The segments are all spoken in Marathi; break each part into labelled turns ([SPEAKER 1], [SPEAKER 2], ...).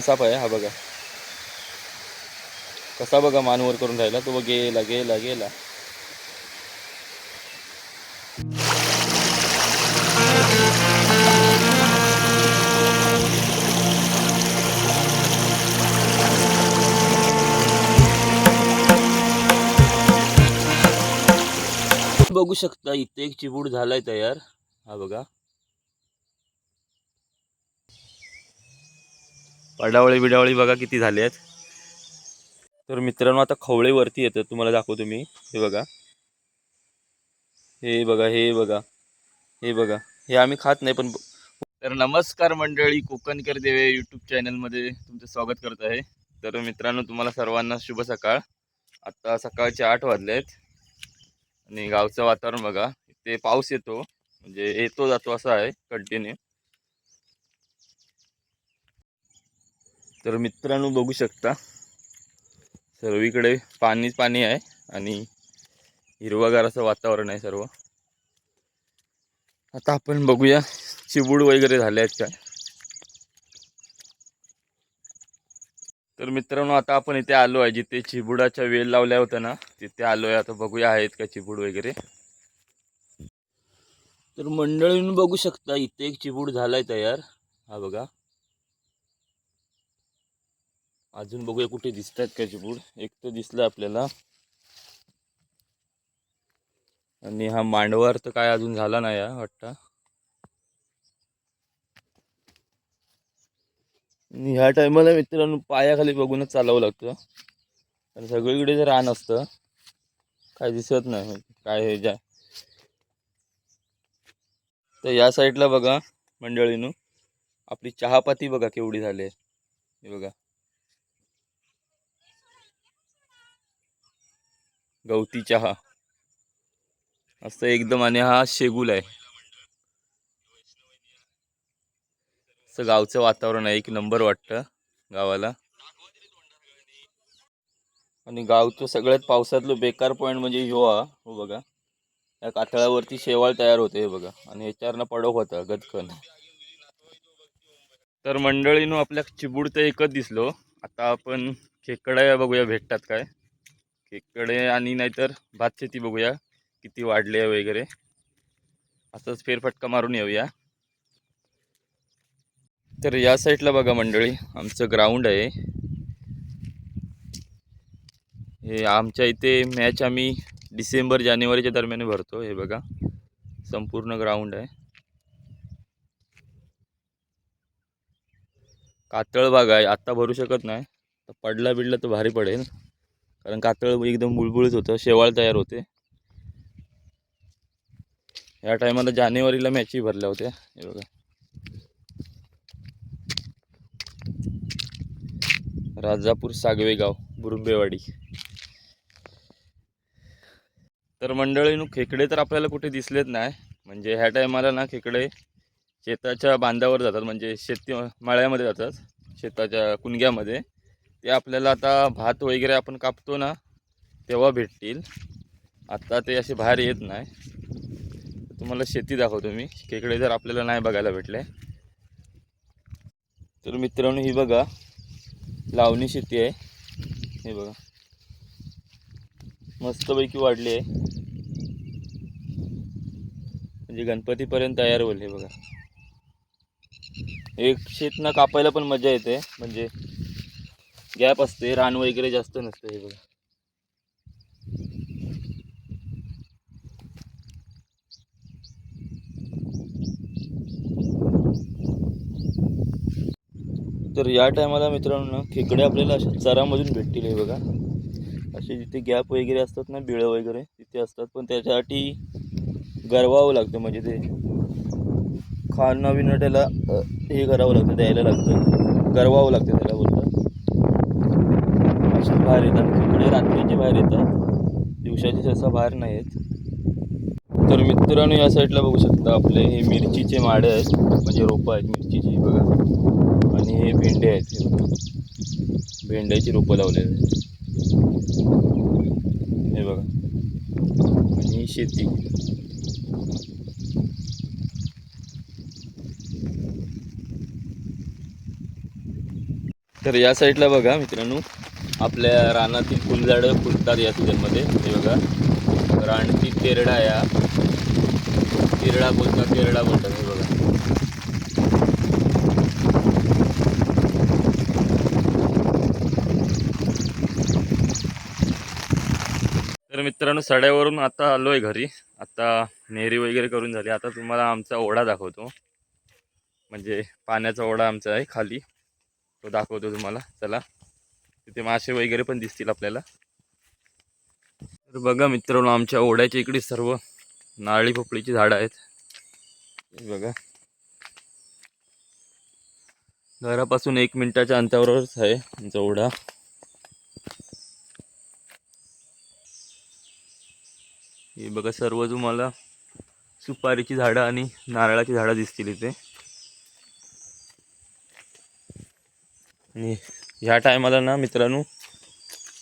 [SPEAKER 1] साप आहे हा बघा. कसा बघा मानवर करून राहिला तो गेला गेला गेला. बघू शकता इथे एक चिबूड झालाय तयार. हा बघा. पडावळी बिडावळी बघा किती झाले आहेत. तर मित्रांनो आता खवळेवरती येतं येतात तुम्हाला दाखवतो मी. हे बघा. हे बघा हे बघा. हे बघा. हे आम्ही खात नाही पण तर नमस्कार मंडळी कोकणकर देवे यूट्यूब चॅनलमध्ये तुमचं स्वागत करत आहे. तर मित्रांनो तुम्हाला सर्वांना शुभ सकाळ. आत्ता सकाळचे आठ वाजले आहेत आणि गावचं वातावरण बघा इथे पाऊस येतो. म्हणजे येतो जातो असं आहे कंटिन्यू तर मित्रांनो बघू शकता सर्वीकडे पाणीच पाणी आहे आणि हिरवागार असं वातावरण आहे सर्व. आता आपण बघूया चिबूड वगैरे झाले आहेत काय. तर मित्रांनो आता आपण इथे आलो आहे जिथे चिबुडाच्या वेल लावल्या होत्या ना तिथे आलो आहे. आता बघूया आहेत का चिबूड वगैरे. तर मंडळीनं बघू शकता इथे एक चिबूड झालाय तयार. हा बघा. अजून बघूया कुठे दिसत आहेत का चिपूड एक तर दिसलं आपल्याला. आणि हा मांडवार तर काय अजून झाला नाही हा वाटतं ह्या टायमाला मित्रांनो पायाखाली बघूनच चालावं लागतं. कारण सगळीकडे जर रान असतं काय दिसत नाही. काय हे ज्या तर या साईडला बघा मंडळीनं. आपली चहापाती बघा केवढी झाली आहे. हे बघा. गवती चहा. असं एकदम आणि हा शेगुल आहे. असं गावचं वातावरण आहे एक नंबर वाटतं गावाला. आणि गावचं सगळ्यात पावसातलं बेकार पॉईंट म्हणजे ह्यो हा हो बघा. या कातळावरती शेवाळ तयार होते हे बघा. आणि ह्याच्यावरनं पडव होता गदकन तर मंडळीनं आपल्या चिबूड तर एकच दिसलो. आता आपण खेकडे बघूया भेटतात काय? केकडे आणि नाहीतर भात शेती बघूया किती वाढले आहे वगैरे. असंच फेरफटका मारून येऊया. तर या साईडला बघा मंडळी आमचं ग्राउंड आहे. हे आमच्या इथे मॅच आम्ही डिसेंबर जानेवारीच्या दरम्यान भरतो हे बघा. संपूर्ण ग्राउंड आहे. कातळ भाग आहे आत्ता भरू शकत नाही. तर पडला बिडला तर भारी पडेल. कारण कातळ एकदम बुळबुळीत होतं शेवाळ तयार होते. या टायमाला जानेवारीला मॅची भरल्या होत्या. हे बघा. राजापूर सागवे गाव बुरुंबेवाडी. तर मंडळीनं खेकडे तर आपल्याला कुठे दिसलेच नाही. म्हणजे ह्या टायमाला ना खेकडे शेताच्या बांधावर जातात म्हणजे शेती माळ्यामध्ये जातात शेताच्या कुणग्यामध्ये. ते आपल्याला आता भात वगैरे आपण कापतो ना तेव्हा भेटतील. आता ते असे बाहेर येत नाही. तुम्हाला शेती दाखवतो मी. खेकडे जर आपल्याला नाही बघायला भेटले. तर मित्रांनो ही बघा लावणी शेती आहे. हे बघा. मस्तपैकी वाढली आहे. म्हणजे गणपतीपर्यंत तयार होईल हे बघा. एक शेत ना कापायला पण मजा येते. म्हणजे गॅप असते रान वगैरे जास्त नसतं हे बघा. तर या टायमाला मित्रांनो ना खेकडे आपल्याला अशा चरामधून भेटतील हे बघा. असे जिथे गॅप वगैरे असतात ना बिळं वगैरे तिथे असतात. पण त्याच्यासाठी गरवावं लागतं म्हणजे ते खाणं बिणं त्याला हे करावं लागतं द्यायला लागतं. गरवावं लागतं त्याला बोलतात. असेच बाहेर येतात खेकडे रात्रीचे बाहेर येतात दिवसाचे सहसा बाहेर नाही आहेत तर मित्रांनो या साईडला बघू शकता आपले हे मिरचीचे माडे आहेत. म्हणजे रोपं आहेत मिरचीची बघा. आणि हे भेंडे आहेत. भेंड्याची रोपं लावलेली आहेत. हे बघा. आणि शेती. तर या साईडला बघा मित्रांनो. आपल्या रानातील फुलझाडं फुलतात या सीझनमध्ये. हे बघा. रानटी तेरडा या. तेरडा बोलतात तेरडा बोलतात. हे बघा. तर मित्रांनो सड्यावरून आता आलोय घरी. आता नेहरी वगैरे करून झाली. आता तुम्हाला आमचा ओढा दाखवतो. म्हणजे पाण्याचा ओढा आमचा आहे खाली. तो दाखवतो तुम्हाला. चला. तिथे मासे वगैरे पण दिसतील आपल्याला. तर बघा मित्रांनो आमच्या ओढ्याच्या इकडे सर्व नारळी पोपळीची झाडं आहेत. बघा. घरापासून एक मिनिटाच्या अंतरावरच आहे आमचा ओढा. हे बघा सर्व तुम्हाला सुपारीची झाडं आणि नारळाची झाडं दिसतील इथे. आणि ह्या टायमाला ना मित्रांनो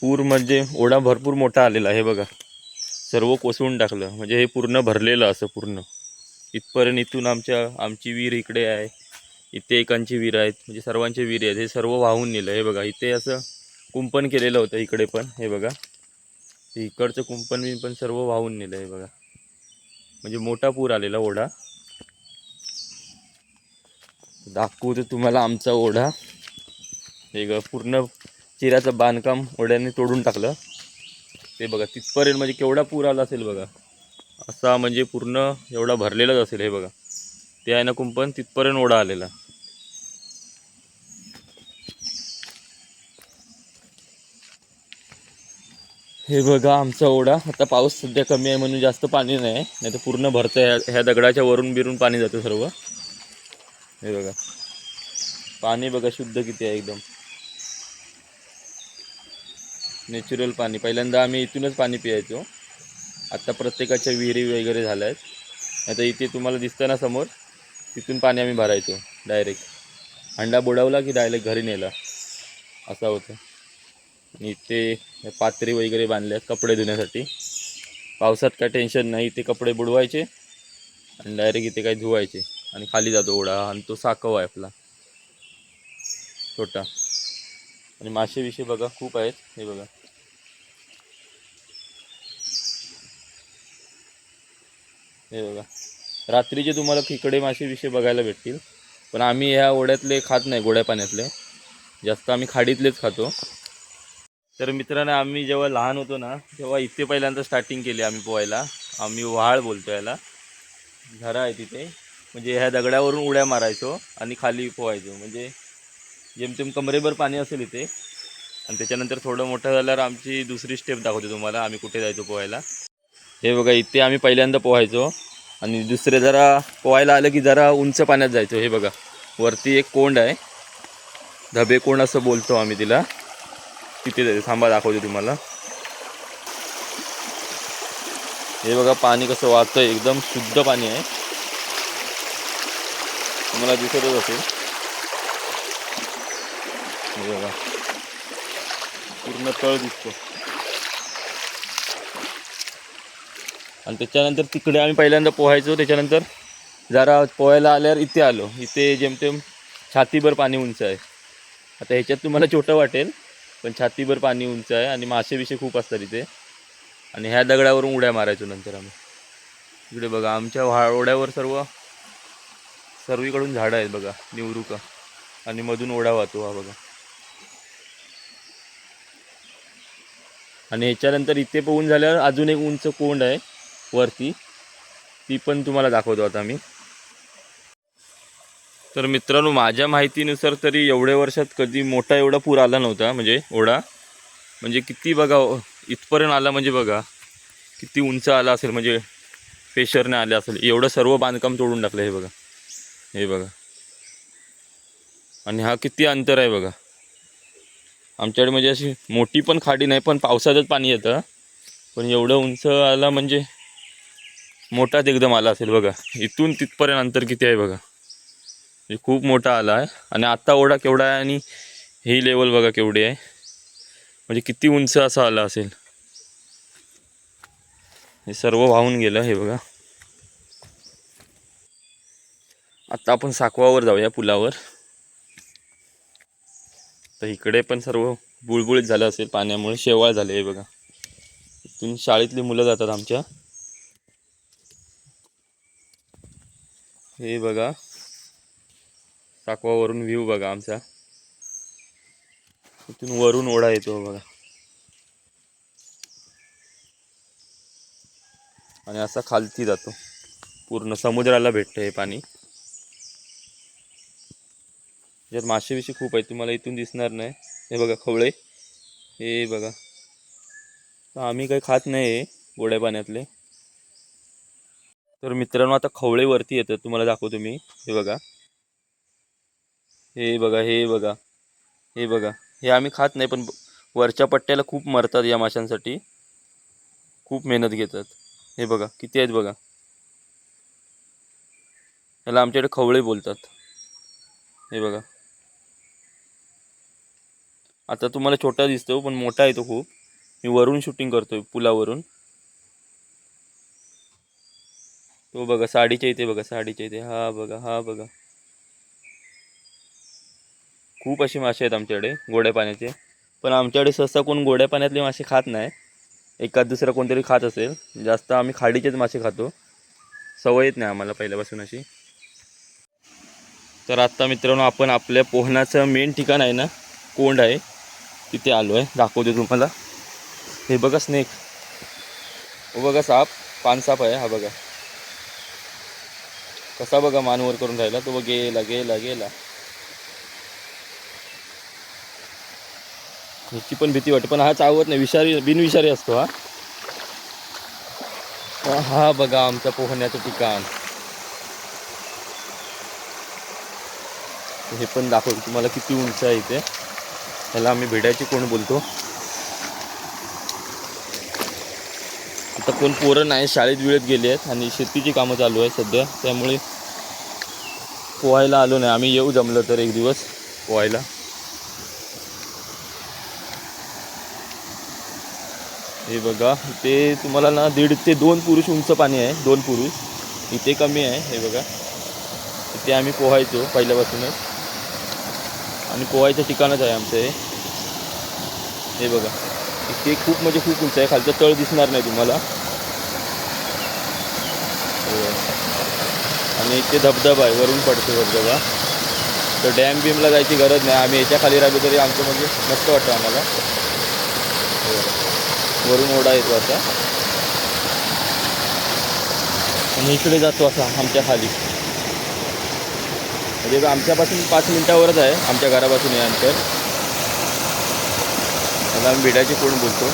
[SPEAKER 1] पूर म्हणजे ओढा भरपूर मोठा आलेला आहे बघा. सर्व कोसळून टाकलं. म्हणजे हे पूर्ण भरलेलं असं पूर्ण. इथपर्यंत इथून आमच्या आमची विहीर इकडे आहे. इथे एकांची विहीर आहेत. म्हणजे सर्वांचे विहीर आहेत. हे सर्व वाहून नेलं. हे बघा इथे असं कुंपण केलेलं होतं इकडे पण. हे बघा. इकडचं कुंपण बी पण सर्व वाहून नेलं हे बघा. म्हणजे मोठा पूर आलेला ओढा. दाखवू तर तुम्हाला आमचा ओढा. हे ग पूर्ण चिराचं बांधकाम ओढ्याने तोडून टाकलं. ते बघा तिथपर्यंत म्हणजे केवढा पूर आला असेल बघा. असा म्हणजे पूर्ण एवढा भरलेलाच असेल हे बघा. ते आहे ना कुंपण तिथपर्यंत ओढा आलेला. हे बघा आमचा ओढा. आता पाऊस सध्या कमी आहे म्हणून जास्त पाणी नाही. नाही तर पूर्ण भरतं ह्या ह्या दगडाच्या वरून बिरून पाणी जातं सर्व. हे बघा. पाणी बघा शुद्ध किती आहे एकदम. नॅचरल पाणी. पहिल्यांदा आम्ही इथूनच पाणी पियायचो. आत्ता प्रत्येकाच्या विहिरी वगैरे झाल्या आहेत आता इथे तुम्हाला दिसतं ना समोर तिथून पाणी आम्ही भरायचो डायरेक्ट अंडा बुडवला की डायरेक्ट घरी नेला. असा होतं. आणि इथे पात्री वगैरे बांधल्या आहेत कपडे धुण्यासाठी. पावसात काय टेन्शन नाही इथे कपडे बुडवायचे आणि डायरेक्ट इथे काही धुवायचे. आणि खाली जातो ओढा आणि तो साकव आहे आपला. छोटा. आणि मासेविषयी बघा खूप आहेत. हे बघा. हे बघा. रात्रीचे तुम्हाला खेकडे मासेविषयी बघायला भेटतील. पण आम्ही ह्या ओढ्यातले खात नाही गोड्या पाण्यातले. जास्त आम्ही खाडीतलेच खातो. तर मित्रांनो आम्ही जेव्हा लहान होतो ना तेव्हा इथे पहिल्यांदा स्टार्टिंग केली आम्ही पोहायला. आम्ही व्हाळ बोलतो याला. झरा आहे तिथे. म्हणजे ह्या दगडावरून उड्या मारायचो आणि खाली पोहायचो. म्हणजे जेमतेम कमरेभर पाणी असेल इथे. आणि त्याच्यानंतर थोडं मोठं झाल्यावर आमची दुसरी स्टेप दाखवते तुम्हाला. आम्ही कुठे जायचो पोहायला. हे बघा इथे आम्ही पहिल्यांदा पोहायचो आणि दुसरे जरा पोहायला आलं की जरा उंच पाण्यात जायचो. हे बघा वरती एक कोंड आहे. धबे कोंड असं बोलतो आम्ही तिला. तिथे जायचं. थांबा दाखवतो तुम्हाला. हे बघा पाणी कसं वाहतं एकदम शुद्ध पाणी आहे. तुम्हाला दिसतच असेल. हे बघा पूर्ण तळ दिसतो. आणि त्याच्यानंतर तिकडे आम्ही पहिल्यांदा पोहायचो. त्याच्यानंतर जरा पोहायला आल्यावर इथे आलो. इथे जेमतेम छातीभर पाणी उंच आहे. आता ह्याच्यात तुम्हाला छोटं वाटेल पण छातीभर पाणी उंच आहे आणि मासे बिशे खूप असतात इथे. आणि ह्या दगडावरून उड्या मारायचो नंतर आम्ही. इकडे बघा आमच्या व्हा ओढ्यावर सर्व सर्वीकडून झाडं आहेत बघा निवरुका. आणि मधून ओढा वाहतो हा बघा. आणि ह्याच्यानंतर इथे पोहून झाल्यावर अजून एक उंच कोंड आहे. वरती. ती पण तुम्हाला दाखवतो आता मी. तर मित्रांनो माझ्या माहितीनुसार तरी एवढ्या वर्षात कधी मोठा एवढा पूर आला नव्हता म्हणजे ओढा म्हणजे किती बघा इथपर्यंत आला म्हणजे बघा किती उंच आला असेल म्हणजे प्रेशरने आले असेल. एवढं सर्व बांधकाम तोडून टाकलं हे बघा. हे बघा. आणि हा किती अंतर आहे बघा. आमच्याकडे म्हणजे अशी मोठी पण खाडी नाही पण पावसातच पाणी येतं. पण एवढं उंच आला म्हणजे मोठाच एकदम आला असेल बघा. इथून तिथपर्यंत अंतर किती आहे बघा. म्हणजे खूप मोठा आला आहे. आणि आत्ता ओढा केवढा आहे आणि ही लेवल बघा केवढी आहे. म्हणजे किती उंच असा आला असेल. हे सर्व वाहून गेलं हे बघा. आता आपण साकवावर जाऊया पुलावर. तर इकडे पण सर्व बुळबुळीत झालं असेल पाण्यामुळे शेवाळ झाले हे बघा. इथून शाळेतली मुलं जातात आमच्या. हे बघा. साकवावरून व्ह्यू बघा आमचा. इथून वरून ओढा येतो बघा. आणि असा खालती जातो. पूर्ण समुद्राला भेटतं हे पाणी. ज्यात मासे बिशे खूप आहेत तुम्हाला इथून दिसणार नाही. हे बघा खवळे. हे बघा. आम्ही काही खात नाही गोड्या पाण्यातले. तर मित्रांनो आता खवळेवरती येतं. येतात तुम्हाला दाखवतो मी. हे बघा. हे बघा हे बघा. हे बघा. हे आम्ही खात नाही पण वरच्या पट्ट्याला खूप मरतात या माशांसाठी. खूप मेहनत घेतात. हे बघा किती आहेत बघा. याला आमच्याकडे खवळे बोलतात. हे बघा. आता तुम्हाला छोटा दिसतो पण मोठा आहे तो खूप. मी वरून शूटिंग करतोय पुलावरून. तो बघा साडीच्या इथे बघा साडीच्या इथे. हा बघा हा बघा. खूप असे मासे आहेत आमच्याकडे गोड्या पाण्याचे. पण आमच्याकडे सहसा कोण गोड्या पाण्यातले मासे खात नाही. एखाद दुसरा कोणतरी खात असेल. जास्त आम्ही खाडीचेच मासे खातो. सवय येत नाही आम्हाला पहिल्यापासून अशी. तर आत्ता मित्रांनो आपण आपल्या पोहण्याचं मेन ठिकाण आहे ना कोंड आहे. तिथे आलो आहे दाखवतो तुम्हाला. हे बघा स्नेक हो बघा साप. पानसाप आहे हा बघा. कसा बघा मानवर करून राहिला तो गेला गेला गेला. ह्याची पण भीती वाटते पण हा चावत नाही विषारी बिनविषारी असतो हा हा- बघा आमच्या पोहण्याचं ठिकाण. हे पण दाखवतो तुम्हाला किती उंच आहे इथे. ह्याला आम्ही भेड्याची कोण बोलतो? कोण पोरं नाही शाळेत वेळेत गेले आहेत आणि शेतीची कामं चालू आहे सध्या. त्यामुळे पोहायला आलो नाही. आम्ही येऊ जमलं तर एक दिवस पोहायला. हे बघा इथे तुम्हाला ना दीड ते दोन पुरुष उंच पाणी आहे. दोन पुरुष. इथे कमी आहे. हे बघा. इथे आम्ही पोहायचो पहिल्यापासूनच. आणि पोहायचं ठिकाणच आहे आमचं हे. हे बघा. इथे खूप म्हणजे खूप उंच आहे. खालचं तळ दिसणार नाही तुम्हाला. आणि इथे धबधबा आहे वरून पडतो धबधबा. तर डॅम बीमला जायची गरज नाही. आम्ही याच्या खाली राहिलो तरी आमचं म्हणजे मस्त वाटतं आम्हाला. हो. वरून ओढा येतो असा आणि इकडे जातो असा आमच्या खाली. म्हणजे आमच्यापासून पाच मिनिटावरच आहे. आमच्या घरापासून हे अंतर. आम्ही भेड्याची कोण बोलतो?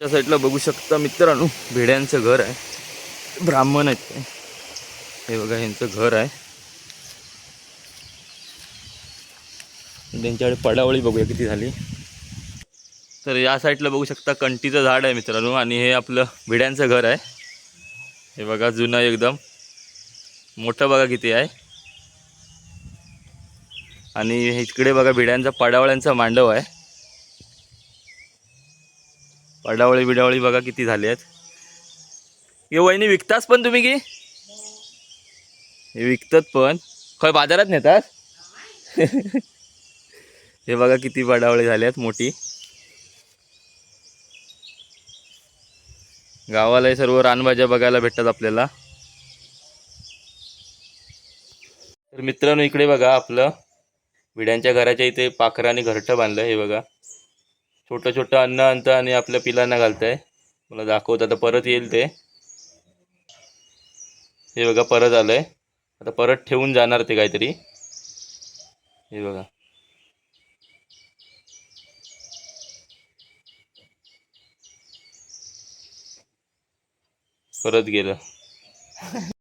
[SPEAKER 1] त्या साईडला बघू शकता मित्रांनो भेड्यांचं घर आहे. ब्राह्मण आहेत ते. हे बघा ह्यांचं घर आहे. त्यांच्याकडे पडावळी बघूया किती झाली. तर या साईडला बघू शकता कंटीचं झाड आहे मित्रांनो आणि हे आपलं भिड्यांचं घर आहे. हे बघा जुनं एकदम. मोठं बघा किती आहे. आणि इकडे बघा भिड्यांचा पडावळ्यांचा मांडव आहे. पडावळी बिडावळी बघा किती झाले आहेत. हे वहिनी विकताच पण तुम्ही की? हे विकतात पण. खय बाजारात नेतात? हे बघा किती बडावळे झाल्यात मोठी. गावालाही सर्व रानभाज्या बघायला भेटतात आपल्याला. तर मित्रांनो इकडे बघा आपलं. विड्यांच्या घराच्या इथे पाखराने घरटं बांधलं हे बघा. छोटं छोटं अन्न आणतं आणि आपल्या पिलांना घालतंय. मला दाखवतं आता परत येईल ते. हे बघा परत आलंय. आता परत ठेवून जाणार ते काहीतरी. हे बघा. परत गेलं.